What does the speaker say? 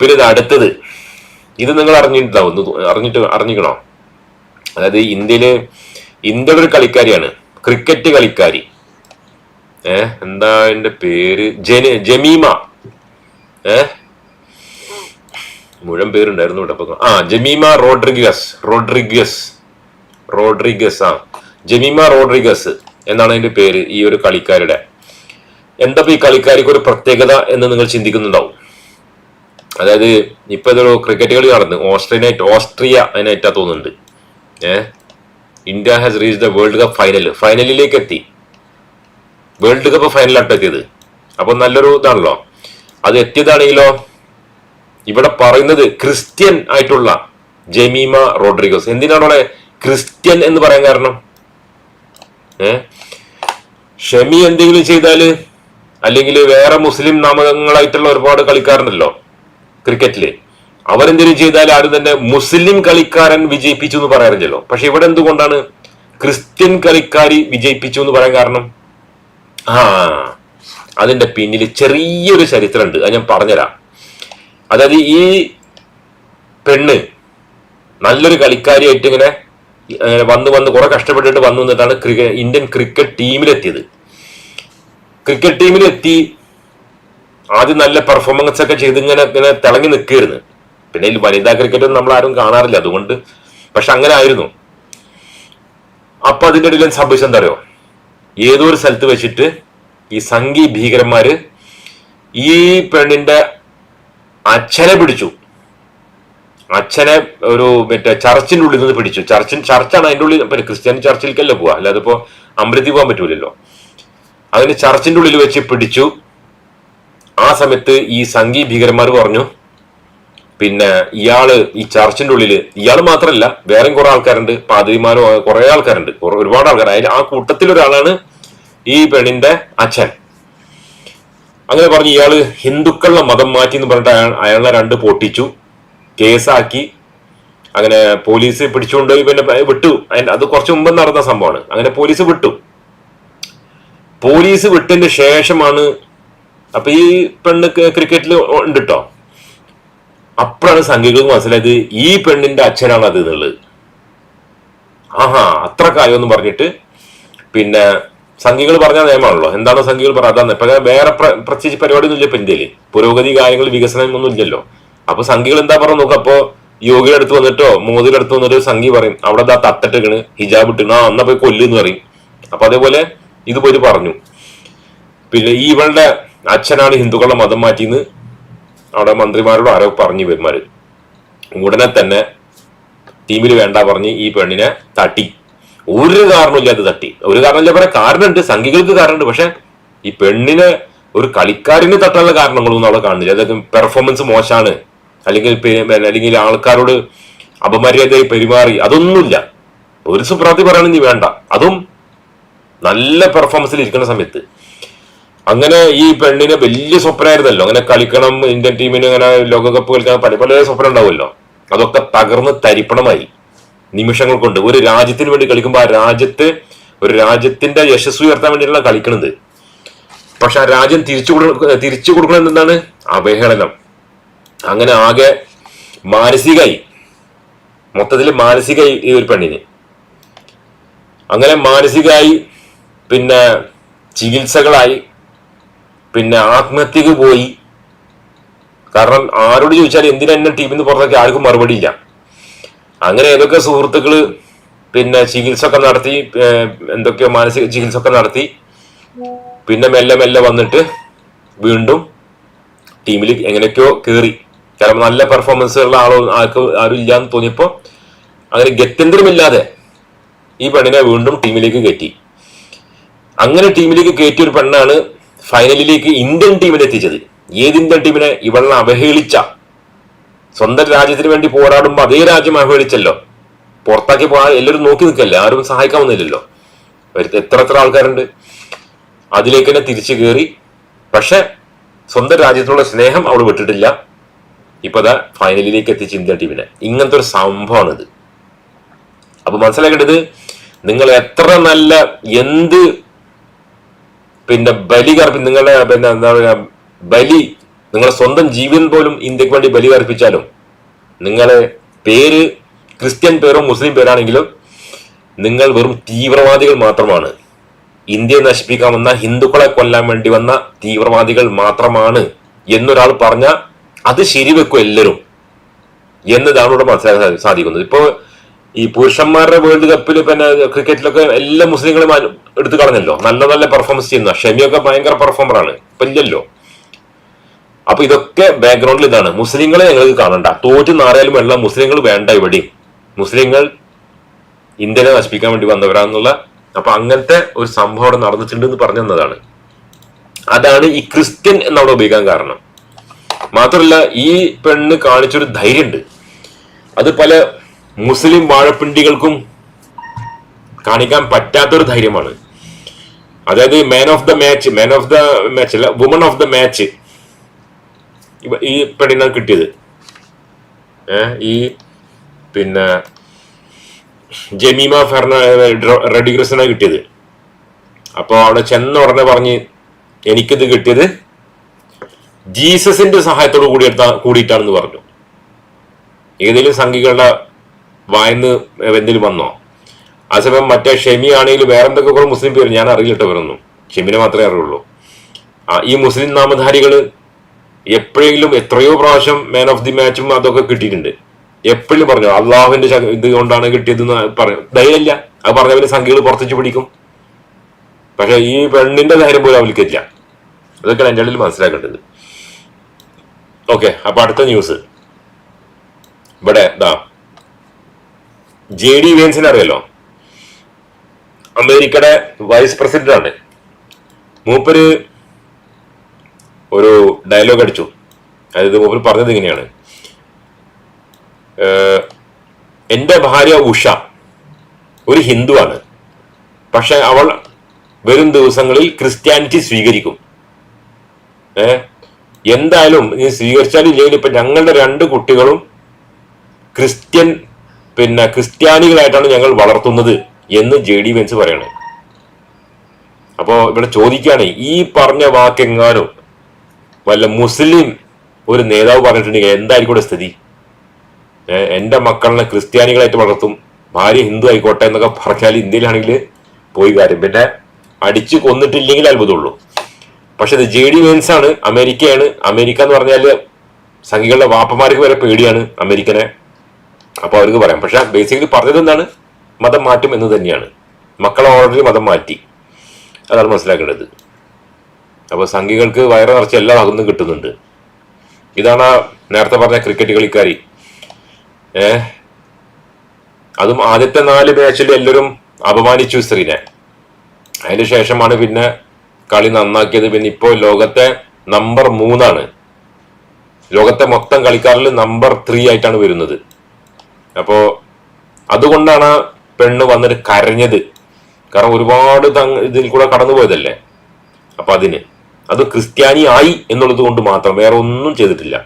പിന്നെ ഇത് അടുത്തത്. ഇത് നിങ്ങൾ അറിഞ്ഞിട്ടുണ്ടാവും. അറിഞ്ഞിട്ട് അറിഞ്ഞിക്കണോ? അതായത് ഇന്ത്യയിൽ ഇന്ത്യയുടെ ഒരു കളിക്കാരിയാണ്. ക്രിക്കറ്റ് കളിക്കാരി. ഏ എന്താ എന്റെ പേര്? Jenny Jemima. ഏ? മുഴുവൻ പേരുണ്ടായിരുന്നു ഇവിടെ ആ ജമീമ റോഡ്രിഗസ് റോഡ്രിഗസ് റോഡ്രിഗസ് ആ. ജമീമ റോഡ്രിഗസ് എന്നാണ് അതിന്റെ പേര് ഈ ഒരു കളിക്കാരുടെ. എന്താ ഈ കളിക്കാരിക്ക് ഒരു പ്രത്യേകത എന്ന് നിങ്ങൾ ചിന്തിക്കുന്നുണ്ടാവും? അതായത് ഇപ്പൊ ഇതൊരു ക്രിക്കറ്റ് കളി നടന്നു ഓസ്ട്രേലിയ ഓസ്ട്രിയ അതിനായിട്ടാ തോന്നുന്നുണ്ട്. ഏഹ് India has reach the world cup final ഫൈനലിലേക്ക് എത്തി. വേൾഡ് കപ്പ് ഫൈനലായിട്ട് എത്തിയത്. അപ്പൊ നല്ലൊരു ഇതാണല്ലോ. അത് എത്തിയതാണെങ്കിലോ? ഇവിടെ പറയുന്നത് ക്രിസ്ത്യൻ ആയിട്ടുള്ള ജമീമ റോഡ്രിഗോസ്. എന്തിനാണ് അവിടെ ക്രിസ്ത്യൻ എന്ന് പറയാൻ കാരണം? ഏ? ഷമി എന്തെങ്കിലും ചെയ്താൽ അല്ലെങ്കിൽ വേറെ മുസ്ലിം നാമകങ്ങളായിട്ടുള്ള ഒരുപാട് കളിക്കാരുണ്ടല്ലോ. ക്രിക്കറ്റിൽ. അവരെന്തെങ്കിലും ചെയ്താൽ ആരും തന്നെ മുസ്ലിം കളിക്കാരൻ വിജയിപ്പിച്ചു എന്ന് പറയാറില്ലല്ലോ. പക്ഷെ ഇവിടെ എന്തുകൊണ്ടാണ് ക്രിസ്ത്യൻ കളിക്കാരി വിജയിപ്പിച്ചു എന്ന് പറയാൻ കാരണം? ആ അതിന്റെ പിന്നിൽ ചെറിയൊരു ചരിത്രമുണ്ട്. അത് ഞാൻ പറഞ്ഞുതരാം. അതായത് ഈ പെണ്ണ് നല്ലൊരു കളിക്കാരിയായിട്ട് ഇങ്ങനെ വന്ന് വന്ന് കുറെ കഷ്ടപ്പെട്ടിട്ട് വന്നു നിന്നിട്ടാണ് ഇന്ത്യൻ ക്രിക്കറ്റ് ടീമിലെത്തിയത്. ക്രിക്കറ്റ് ടീമിലെത്തി ആദ്യം നല്ല പെർഫോമൻസ് ഒക്കെ ചെയ്ത് ഇങ്ങനെ ഇങ്ങനെ തിളങ്ങി നിൽക്കുകയായിരുന്നു. പിന്നെ ഈ വനിതാ ക്രിക്കറ്റ് നമ്മൾ ആരും കാണാറില്ല. അതുകൊണ്ട് പക്ഷെ അങ്ങനെ ആയിരുന്നു. അപ്പൊ അതിന്റെ ഇടയിൽ സംഭവിച്ചത് എന്താ അറിയോ? ഏതോ ഒരു സ്ഥലത്ത് വെച്ചിട്ട് ഈ സംഘി ഭീകരന്മാര് ഈ പെണ്ണിന്റെ അച്ഛനെ പിടിച്ചു. അച്ഛനെ ഒരു മറ്റേ ചർച്ചിന്റെ ഉള്ളിൽ നിന്ന് പിടിച്ചു. ചർച്ചിൻ ചർച്ചാണ് അതിന്റെ ഉള്ളിൽ പിന്നെ ക്രിസ്ത്യൻ ചർച്ചിലേക്കല്ല പോവാ അല്ലാതെ ഇപ്പോ അമൃതി പോകാൻ പറ്റൂലല്ലോ. അതിന് ചർച്ചിന്റെ ഉള്ളിൽ വെച്ച് പിടിച്ചു. ആ സമയത്ത് ഈ സംഘി ഭീകരന്മാർ പറഞ്ഞു പിന്നെ ഇയാൾ ഈ ചർച്ചിന്റെ ഉള്ളിൽ ഇയാൾ മാത്രമല്ല വേറെയും കുറെ ആൾക്കാരുണ്ട് പാതിരിമാരോ കുറെ ആൾക്കാരുണ്ട് ഒരുപാട് ആൾക്കാർ അതിൽ ആ കൂട്ടത്തിൽ ഒരാളാണ് ഈ പെണ്ണിന്റെ അച്ഛൻ. അങ്ങനെ പറഞ്ഞു ഇയാൾ ഹിന്ദുക്കളുടെ മതം മാറ്റി എന്ന് പറഞ്ഞിട്ട് അയാൾ അയാളെ രണ്ട് പൊട്ടിച്ചു കേസാക്കി അങ്ങനെ പോലീസ് പിടിച്ചുകൊണ്ടുപോയി പിന്നെ വിട്ടു. അത് കുറച്ച് മുമ്പ് നടന്ന സംഭവമാണ്. അങ്ങനെ പോലീസ് വിട്ടു. പോലീസ് വിട്ടതിന് ശേഷമാണ് അപ്പൊ ഈ പെണ്ണ് ക്രിക്കറ്റിൽ ഉണ്ട് കേട്ടോ അപ്പോഴാണ് സംഘികൾക്ക് മനസ്സിലായത് ഈ പെണ്ണിന്റെ അച്ഛനാണ് അത് എന്നുള്ളത് ആഹാ അത്ര കാര്യമെന്ന് പറഞ്ഞിട്ട് പിന്നെ സംഘികൾ പറഞ്ഞ നിയമമാണല്ലോ. എന്താണ് സംഘികൾ പറഞ്ഞത് അതാണ്. ഇപ്പൊ വേറെ പ്ര- പ്രത്യേകിച്ച് പരിപാടി ഒന്നും ഇല്ല ഇപ്പൊ ഇന്ത്യയിൽ പുരോഗതി കാര്യങ്ങൾ വികസനം ഒന്നും ഇല്ലല്ലോ. അപ്പൊ സംഘികൾ എന്താ പറഞ്ഞു നോക്കുക അപ്പൊ യോഗിയുടെ അടുത്ത് വന്നിട്ടോ മോദിയുടെ അടുത്ത് വന്നിട്ട് സംഘി പറയും അവിടെ ദാ തത്തട്ടിക്കണ് ഹിജാബ് ഇട്ടിക്കണ് ആ എന്നാ പോയി കൊല്ലുന്ന് പറയും. അപ്പൊ അതേപോലെ ഇത് പോയി പറഞ്ഞു. പിന്നെ ഈ ഇവളുടെ അച്ഛനാണ് ഹിന്ദുക്കളുടെ മതം മാറ്റിന്ന് അവിടെ മന്ത്രിമാരോട് ആരോ പറഞ്ഞു ഇവന്മാര്. ഉടനെ തന്നെ ടീമിൽ വേണ്ട പറഞ്ഞ് ഈ പെണ്ണിനെ തട്ടി. ഒരു കാരണമില്ലാതെ തട്ടി. ഒരു കാരണമില്ല പറയാൻ കാരണമുണ്ട്. സംഘികൾക്ക് കാരണമുണ്ട്. പക്ഷെ ഈ പെണ്ണിനെ ഒരു കളിക്കാരന് തട്ടാനുള്ള കാരണങ്ങളൊന്നും അവിടെ കാണുന്നില്ല. അതായത് പെർഫോമൻസ് മോശമാണ്. അല്ലെങ്കിൽ അല്ലെങ്കിൽ ആൾക്കാരോട് അപമര്യാദയായി പെരുമാറി. അതൊന്നുമില്ല. ഒരു സുപ്രാതി പറയുകയാണെങ്കിൽ വേണ്ട. അതും നല്ല പെർഫോമൻസിൽ ഇരിക്കുന്ന സമയത്ത്. അങ്ങനെ ഈ പെണ്ണിന് വലിയ സ്വപ്നമായിരുന്നല്ലോ അങ്ങനെ കളിക്കണം ഇന്ത്യൻ ടീമിന് അങ്ങനെ ലോകകപ്പ് കളിക്കാൻ പല പല സ്വപ്നം ഉണ്ടാവുമല്ലോ അതൊക്കെ തകർന്ന് തരിപ്പണമായി നിമിഷങ്ങൾ കൊണ്ട്. ഒരു രാജ്യത്തിന് വേണ്ടി കളിക്കുമ്പോൾ ആ രാജ്യത്ത് ഒരു രാജ്യത്തിന്റെ യശസ് ഉയർത്താൻ വേണ്ടിയിട്ടാണ് കളിക്കണത്. പക്ഷെ ആ രാജ്യം തിരിച്ചു തിരിച്ചു കൊടുക്കുന്നത് എന്താണ്? അവഹേളനം. അങ്ങനെ ആകെ മാനസികമായി മൊത്തത്തിൽ മാനസികമായി ഈ ഒരു പെണ്ണിന്. അങ്ങനെ മാനസികായി പിന്നെ ചികിത്സകളായി പിന്നെ ആത്മഹത്യക്ക് പോയി. കാരണം ആരോട് ചോദിച്ചാൽ എന്തിനാ എന്നെ ടീമിൽ നിന്ന് പുറത്തേക്ക്? ആർക്കും മറുപടി ഇല്ല. അങ്ങനെ ഏതൊക്കെ സുഹൃത്തുക്കൾ പിന്നെ ചികിത്സ ഒക്കെ നടത്തി എന്തൊക്കെയോ മാനസിക ചികിത്സ ഒക്കെ നടത്തി. പിന്നെ മെല്ലെ മെല്ലെ വന്നിട്ട് വീണ്ടും ടീമിൽ എങ്ങനെയൊക്കെയോ കയറി കാരണം നല്ല പെർഫോമൻസ് ഉള്ള ആളോ ആൾക്ക് ആരും ഇല്ല എന്ന് തോന്നിയപ്പോ അങ്ങനെ ഗത്യന്തരമില്ലാതെ ഈ പെണ്ണിനെ വീണ്ടും ടീമിലേക്ക് കയറ്റി. അങ്ങനെ ടീമിലേക്ക് കയറ്റിയ ഒരു പെണ്ണാണ് ഫൈനലിലേക്ക് ഇന്ത്യൻ ടീമിനെ എത്തിച്ചത്. ഏത് ഇന്ത്യൻ ടീമിനെ ഇവളെ അവഹേളിച്ച? സ്വന്തം രാജ്യത്തിന് വേണ്ടി പോരാടുമ്പോൾ അതേ രാജ്യം അവഹേളിച്ചല്ലോ. പുറത്താക്കി പോകാൻ എല്ലാവരും നോക്കി നിൽക്കല്ലേ? ആരും സഹായിക്കാൻ വന്നില്ലല്ലോ. എത്ര എത്ര ആൾക്കാരുണ്ട്. അതിലേക്ക് തന്നെ തിരിച്ചു കയറി പക്ഷെ സ്വന്തം രാജ്യത്തിനുള്ള സ്നേഹം അവൾ വിട്ടിട്ടില്ല. ഇപ്പൊ അതാ ഫൈനലിലേക്ക് എത്തിച്ച ഇന്ത്യ ടീമിനെ. ഇങ്ങനത്തെ ഒരു സംഭവമാണിത്. അപ്പൊ മനസ്സിലാക്കേണ്ടത് നിങ്ങൾ എത്ര നല്ല എന്ത് പിന്നെ ബലി കർപ്പി നിങ്ങളുടെ പിന്നെ എന്താ പറയുക ബലി നിങ്ങളുടെ സ്വന്തം ജീവൻ പോലും ഇന്ത്യയ്ക്ക് വേണ്ടി ബലി അർപ്പിച്ചാലും നിങ്ങളെ പേര് ക്രിസ്ത്യൻ പേരോ മുസ്ലിം പേരാണെങ്കിലും നിങ്ങൾ വെറും തീവ്രവാദികൾ മാത്രമാണ്. ഇന്ത്യയെ നശിപ്പിക്കാൻ വന്ന ഹിന്ദുക്കളെ കൊല്ലാൻ വേണ്ടി വന്ന തീവ്രവാദികൾ മാത്രമാണ് എന്നൊരാൾ പറഞ്ഞ അത് ശരിവെക്കും എല്ലാവരും. എന്നതാണ് ഇവിടെ മനസ്സിലാക്കാൻ സാധി- സാധിക്കുന്നത്. ഇപ്പോ ഈ പുരുഷന്മാരുടെ വേൾഡ് കപ്പിൽ പിന്നെ ക്രിക്കറ്റിലൊക്കെ എല്ലാ മുസ്ലിങ്ങളും എടുത്തു കളഞ്ഞല്ലോ. നല്ല നല്ല പെർഫോമൻസ് ചെയ്യുന്ന. ഷമിയൊക്കെ ഭയങ്കര പെർഫോമറാണ് ഇപ്പൊ ഇല്ലല്ലോ. അപ്പൊ ഇതൊക്കെ ബാക്ക്ഗ്രൗണ്ടിൽ ഇതാണ്. മുസ്ലിങ്ങളെ ഞങ്ങൾക്ക് കാണണ്ട. തോറ്റ് നാറിയാലും എല്ലാം മുസ്ലിങ്ങൾ വേണ്ട ഇവിടെ മുസ്ലിങ്ങൾ ഇന്ത്യനെ നശിപ്പിക്കാൻ വേണ്ടി വന്നവരാന്നുള്ള അപ്പൊ അങ്ങനത്തെ ഒരു സംഭവം അവിടെ നടന്നിട്ടുണ്ട് എന്ന് പറഞ്ഞു തന്നതാണ്. അതാണ് ഈ ക്രിസ്ത്യൻ എന്നവിടെ ഉപയോഗിക്കാൻ കാരണം. മാത്രമല്ല ഈ പെണ്ണ് കാണിച്ചൊരു ധൈര്യമുണ്ട് അത് പല മുസ്ലിം വാഴപ്പിണ്ടികൾക്കും കാണിക്കാൻ പറ്റാത്തൊരു ധൈര്യമാണ്. അതായത് man of the match man of the match അല്ല വുമൺ ഓഫ് ദ മാച്ച് ഈ പെണ്ണിനാണ് കിട്ടിയത്. ഈ പിന്നെ ജമീമ ഫെർണ റെഡിഗ്രസിനാണ് കിട്ടിയത്. അപ്പോൾ അവിടെ ചെന്ന ഉടനെ പറഞ്ഞ് എനിക്കിത് കിട്ടിയത് ജീസസിന്റെ സഹായത്തോട് കൂടി കൂടിയിട്ടാണെന്ന് പറഞ്ഞു. ഏതെങ്കിലും സംഘികളുടെ വായന്ന് എന്തെങ്കിലും വന്നോ? ആ സമയം മറ്റേ ഷെമി ആണെങ്കിൽ വേറെ എന്തൊക്കെ കുറെ മുസ്ലിം പേര് ഞാൻ അറിയില്ല ഷെമിനെ മാത്രമേ അറിയുള്ളൂ. ഈ മുസ്ലിം നാമധാരികൾ എപ്പോഴെങ്കിലും എത്രയോ പ്രാവശ്യം മാൻ ഓഫ് ദി മാച്ചും അതൊക്കെ കിട്ടിയിട്ടുണ്ട്. എപ്പോഴും പറഞ്ഞു അള്ളാഹുവിന്റെ ഇത് കൊണ്ടാണ് കിട്ടിയതെന്ന് പറയും ധൈര്യമില്ല. അത് പറഞ്ഞവര് സംഖ്യകൾ പുറത്തേക്ക് പിടിക്കും. പക്ഷെ ഈ പെണ്ണിന്റെ ധൈര്യം പോലും അവൽക്കില്ല അതൊക്കെയാണ് എന്റെ ഉള്ളിൽ മനസ്സിലാക്കേണ്ടത്. ഓക്കെ അപ്പൊ അടുത്ത ന്യൂസ് ഇവിടെ ദാ ജെ ഡി വേൻസിനെ അറിയാലോ? അമേരിക്കയുടെ വൈസ് പ്രസിഡന്റ് ആണ് മൂപ്പര് ഒരു ഡയലോഗ് അടിച്ചു. അതായത് മൂപ്പര് പറഞ്ഞത് ഇങ്ങനെയാണ്. എന്റെ ഭാര്യ ഉഷ ഒരു ഹിന്ദുവാണ്. പക്ഷെ അവൾ വരും ദിവസങ്ങളിൽ ക്രിസ്ത്യാനിറ്റി സ്വീകരിക്കും. ഏ എന്തായാലും നീ സ്വീകരിച്ചാലും ഇല്ലെങ്കിലും ഇപ്പൊ ഞങ്ങളുടെ രണ്ട് കുട്ടികളും ക്രിസ്ത്യൻ പിന്നെ ക്രിസ്ത്യാനികളായിട്ടാണ് ഞങ്ങൾ വളർത്തുന്നത് എന്ന് ജെ ഡി വെൻസ് പറയണേ. അപ്പോ ഇവിടെ ചോദിക്കുകയാണ് ഈ പറഞ്ഞ വാക്കെങ്ങാനും വല്ല മുസ്ലിം ഒരു നേതാവ് പറഞ്ഞിട്ടുണ്ടെങ്കിൽ എന്തായിരിക്കും ഇവിടെ സ്ഥിതി? എന്റെ മക്കളെ ക്രിസ്ത്യാനികളായിട്ട് വളർത്തും ഭാര്യ ഹിന്ദു ആയിക്കോട്ടെ എന്നൊക്കെ പറഞ്ഞാൽ ഇന്ത്യയിലാണെങ്കിൽ പോയി കാര്യം. പിന്നെ അടിച്ചു കൊന്നിട്ടില്ലെങ്കിൽ അത്ഭുതമുള്ളൂ. പക്ഷെ ഇത് ജെ ഡി വെൻസ് ആണ് അമേരിക്കയാണ്. അമേരിക്ക എന്ന് പറഞ്ഞാൽ സംഘികളുടെ വാപ്പമാർക്ക് വരെ പേടിയാണ് അമേരിക്കനെ. അപ്പൊ അവർക്ക് പറയാം. പക്ഷെ ബേസിക്കലി പറഞ്ഞത് എന്താണ്? മതം മാറ്റും എന്ന് തന്നെയാണ്. മക്കളെ ഓൾറെഡി മതം മാറ്റി. അതാണ് മനസ്സിലാക്കേണ്ടത്. അപ്പോൾ സംഘികൾക്ക് വയറ് നിറച്ച് എല്ലാ അകന്നും കിട്ടുന്നുണ്ട്. ഇതാണ് ആ നേരത്തെ പറഞ്ഞ ക്രിക്കറ്റ് കളിക്കാരി. ഏ? അതും ആദ്യത്തെ നാല് മാച്ചിൽ എല്ലാവരും അപമാനിച്ചു സ്ത്രീനെ. അതിന് ശേഷമാണ് പിന്നെ കളി നന്നാക്കിയത്. പിന്നെ ഇപ്പോൾ ലോകത്തെ നമ്പർ മൂന്നാണ്. ലോകത്തെ മൊത്തം കളിക്കാരിൽ നമ്പർ ത്രീ ആയിട്ടാണ് വരുന്നത്. അപ്പോ അതുകൊണ്ടാണ് പെണ്ണ് വന്നിട്ട് കരഞ്ഞത്. കാരണം ഒരുപാട് ഇതിൽ കൂടെ കടന്നുപോയതല്ലേ അപ്പൊ അതിന്. അത് ക്രിസ്ത്യാനി ആയി എന്നുള്ളത് കൊണ്ട് മാത്രം വേറെ ഒന്നും ചെയ്തിട്ടില്ല.